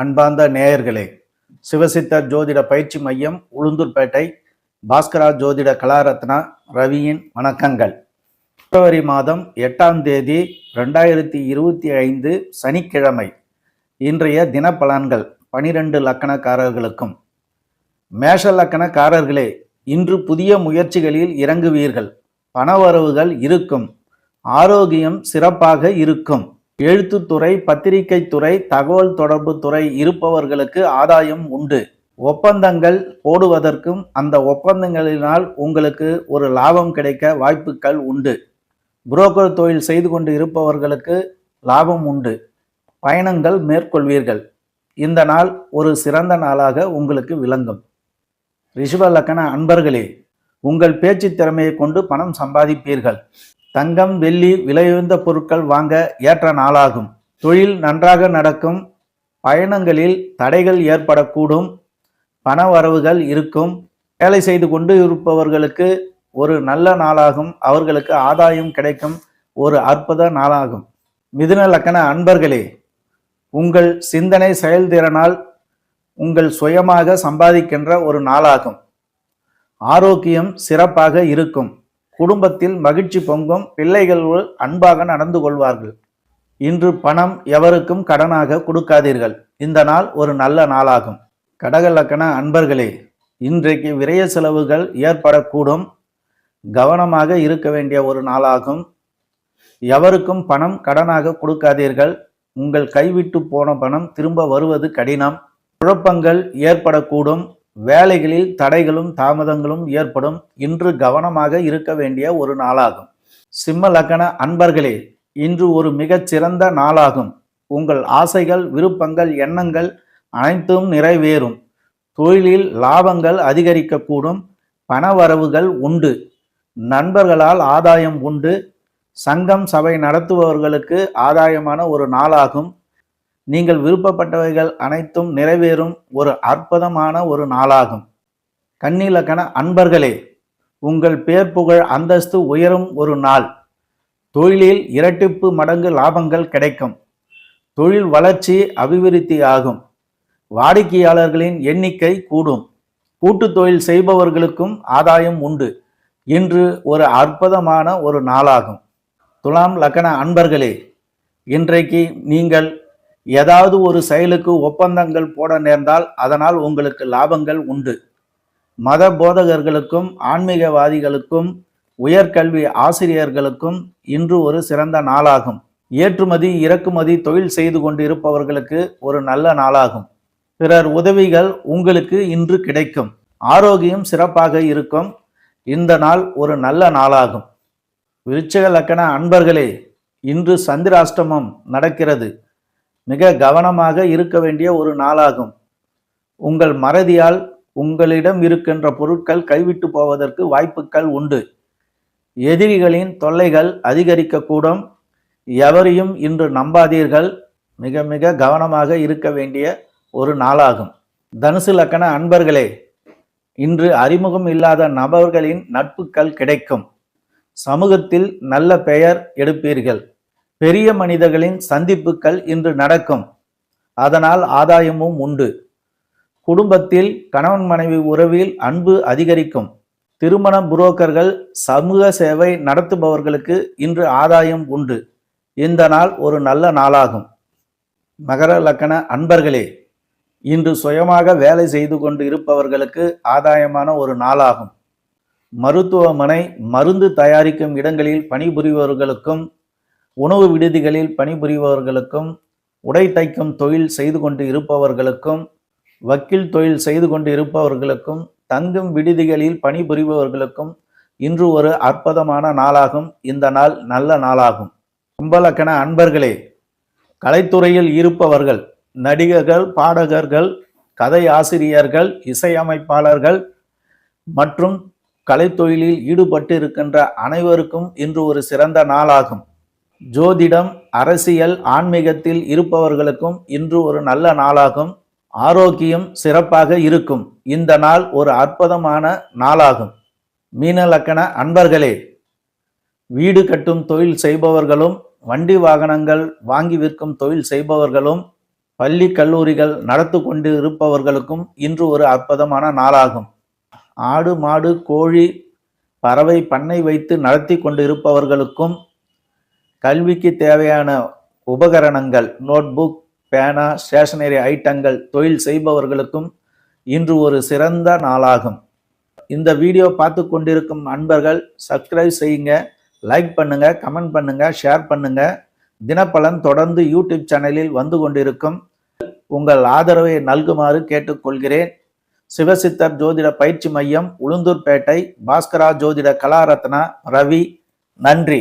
அன்பார்ந்த நேயர்களே சிவசித்தர் ஜோதிட பயிற்சி மையம் உளுந்தூர்பேட்டை பாஸ்கரா ஜோதிட கலாரத்னா ரவியின் வணக்கங்கள். பிப்ரவரி மாதம் எட்டாம் தேதி ரெண்டாயிரத்தி இருபத்தி ஐந்து சனிக்கிழமை. இன்றைய தினப்பலன்கள் பனிரெண்டு லக்கணக்காரர்களுக்கும். மேஷ லக்கணக்காரர்களே இன்று புதிய முயற்சிகளில் இறங்குவீர்கள். பணவரவுகள் இருக்கும். ஆரோக்கியம் சிறப்பாக இருக்கும். எழுத்துத்துறை பத்திரிகை துறை தகவல் தொடர்பு துறை இருப்பவர்களுக்கு ஆதாயம் உண்டு. ஒப்பந்தங்கள் போடுவதற்கும் அந்த ஒப்பந்தங்களினால் உங்களுக்கு ஒரு லாபம் கிடைக்க வாய்ப்புகள் உண்டு. புரோக்கர் தொழில் செய்து கொண்டு இருப்பவர்களுக்கு லாபம் உண்டு. பயணங்கள் மேற்கொள்வீர்கள். இந்த நாள் ஒரு சிறந்த நாளாக உங்களுக்கு விளங்கும். ரிஷப லக்கண அன்பர்களே உங்கள் பேச்சு திறமையை கொண்டு பணம் சம்பாதிப்பீர்கள். தங்கம் வெள்ளி விலையுயர்ந்த பொருட்கள் வாங்க ஏற்ற நாளாகும். தொழில் நன்றாக நடக்கும். பயணங்களில் தடைகள் ஏற்படக்கூடும். பண வரவுகள் இருக்கும். வேலை செய்து கொண்டு இருப்பவர்களுக்கு ஒரு நல்ல நாளாகும். அவர்களுக்கு ஆதாயம் கிடைக்கும். ஒரு அற்புத நாளாகும். மிதுன லக்கண அன்பர்களே உங்கள் சிந்தனை செயல்திறனால் உங்கள் சுயமாக சம்பாதிக்கின்ற ஒரு நாளாகும். ஆரோக்கியம் சிறப்பாக இருக்கும். குடும்பத்தில் மகிழ்ச்சி பொங்கும் பிள்ளைகள் அன்பாக நடந்து கொள்வார்கள். இன்று பணம் எவருக்கும் கடனாக கொடுக்காதீர்கள். இந்த நாள் ஒரு நல்ல நாளாகும். கடகலக்கண அன்பர்களே இன்றைக்கு விரய செலவுகள் ஏற்படக்கூடும். கவனமாக இருக்க வேண்டிய ஒரு நாளாகும். எவருக்கும் பணம் கடனாக கொடுக்காதீர்கள். உங்கள் கைவிட்டு போன பணம் திரும்ப வருவது கடினம். குழப்பங்கள் ஏற்படக்கூடும். வேலைகளில் தடைகளும் தாமதங்களும் ஏற்படும். இன்று கவனமாக இருக்க வேண்டிய ஒரு நாளாகும். சிம்ம லக்கண அன்பர்களே இன்று ஒரு மிகச்சிறந்த நாளாகும். உங்கள் ஆசைகள் விருப்பங்கள் எண்ணங்கள் அனைத்தும் நிறைவேறும். தொழிலில் லாபங்கள் அதிகரிக்கக்கூடும். பணவரவுகள் உண்டு. நண்பர்களால் ஆதாயம் உண்டு. சங்கம் சபை நடத்துபவர்களுக்கு ஆதாயமான ஒரு நாளாகும். நீங்கள் விருப்பப்பட்டவைகள் அனைத்தும் நிறைவேறும் ஒரு அற்புதமான ஒரு நாளாகும். கண்ணிலக்கண அன்பர்களே உங்கள் பேர் புகழ் அந்தஸ்து உயரும் ஒரு நாள். தொழிலில் இரட்டிப்பு மடங்கு லாபங்கள் கிடைக்கும். தொழில் வளர்ச்சி அபிவிருத்தி ஆகும் வாடிக்கையாளர்களின் எண்ணிக்கை கூடும். கூட்டு தொழில் செய்பவர்களுக்கும் ஆதாயம் உண்டு. இன்று ஒரு அற்புதமான ஒரு நாளாகும். துலாம் லக்கண அன்பர்களே இன்றைக்கு நீங்கள் ஏதாவது ஒரு செயலுக்கு ஒப்பந்தங்கள் போட நேர்ந்தால் அதனால் உங்களுக்கு லாபங்கள் உண்டு. மத போதகர்களுக்கும் ஆன்மீகவாதிகளுக்கும் உயர்கல்வி ஆசிரியர்களுக்கும் இன்று ஒரு சிறந்த நாளாகும். ஏற்றுமதி இறக்குமதி தொழில் செய்து கொண்டு இருப்பவர்களுக்கு ஒரு நல்ல நாளாகும். பிறர் உதவிகள் உங்களுக்கு இன்று கிடைக்கும். ஆரோக்கியம் சிறப்பாக இருக்கும். இந்த நாள் ஒரு நல்ல நாளாகும். விருச்சக லக்கண அன்பர்களே இன்று சந்திராஷ்டமம் நடக்கிறது. மிக கவனமாக இருக்க வேண்டிய ஒரு நாளாகும். உங்கள் மறதியால் உங்களிடம் இருக்கின்ற பொருட்கள் கைவிட்டு போவதற்கு வாய்ப்புகள் உண்டு. எதிரிகளின் தொல்லைகள் அதிகரிக்கக்கூடும். எவரையும் இன்று நம்பாதீர்கள். மிக மிக கவனமாக இருக்க வேண்டிய ஒரு நாளாகும். தனுசு லக்கண அன்பர்களே இன்று அறிமுகம் இல்லாத நபர்களின் நட்புகள் கிடைக்கும். சமூகத்தில் நல்ல பெயர் எடுப்பீர்கள். பெரிய மனிதர்களின் சந்திப்புகள் இன்று நடக்கும். அதனால் ஆதாயமும் உண்டு. குடும்பத்தில் கணவன் மனைவி உறவில் அன்பு அதிகரிக்கும். திருமண புரோக்கர்கள் சமூக சேவை நடத்துபவர்களுக்கு இன்று ஆதாயம் உண்டு. இந்த நாள் ஒரு நல்ல நாளாகும். மகர லக்கண அன்பர்களே இன்று சுயமாக வேலை செய்து கொண்டு இருப்பவர்களுக்கு ஆதாயமான ஒரு நாளாகும். மருத்துவமனை மருந்து தயாரிக்கும் இடங்களில் பணிபுரிபவர்களுக்கும் உணவு விடுதிகளில் பணிபுரிபவர்களுக்கும் உடை தைக்கும் தொழில் செய்து கொண்டு இருப்பவர்களுக்கும் வக்கீல் தொழில் செய்து கொண்டு இருப்பவர்களுக்கும் தங்கும் விடுதிகளில் பணிபுரிபவர்களுக்கும் இன்று ஒரு அற்புதமான நாளாகும். இந்த நாள் நல்ல நாளாகும். கும்பலக்கண அன்பர்களே கலைத்துறையில் இருப்பவர்கள் நடிகர்கள் பாடகர்கள் கதை ஆசிரியர்கள் இசையமைப்பாளர்கள் மற்றும் கலைத்தொழிலில் ஈடுபட்டு இருக்கின்ற அனைவருக்கும் இன்று ஒரு சிறந்த நாளாகும். ஜோதிடம் அரசியல் ஆன்மீகத்தில் இருப்பவர்களுக்கும் இன்று ஒரு நல்ல நாளாகும். ஆரோக்கியம் சிறப்பாக இருக்கும். இந்த நாள் ஒரு அற்புதமான நாளாகும். மீனலக்கண அன்பர்களே வீடு கட்டும் தொழில் செய்பவர்களும் வண்டி வாகனங்கள் வாங்கி விற்கும் தொழில் செய்பவர்களும் பள்ளி கல்லூரிகள் நடத்து கொண்டு இருப்பவர்களுக்கும் இன்று ஒரு அற்புதமான நாளாகும். ஆடு மாடு கோழி பறவை பண்ணை வைத்து நடத்தி கொண்டு இருப்பவர்களுக்கும் கல்விக்கு தேவையான உபகரணங்கள் நோட்புக் பேனா ஸ்டேஷனரி ஐட்டங்கள் தொழில் செய்பவர்களுக்கும் இன்று ஒரு சிறந்த நாளாகும். இந்த வீடியோ பார்த்து கொண்டிருக்கும் அன்பர்கள் சப்ஸ்கிரைப் செய்யுங்க லைக் பண்ணுங்க கமெண்ட் பண்ணுங்க ஷேர் பண்ணுங்க. தினப்பலன் தொடர்ந்து யூடியூப் சேனலில் வந்து கொண்டிருக்கும் உங்கள் ஆதரவை நல்குமாறு கேட்டுக்கொள்கிறேன். சிவசித்தர் ஜோதிட பயிற்சி மையம் உளுந்தூர்பேட்டை பாஸ்கரா ஜோதிட கலாரத்னா ரவி நன்றி.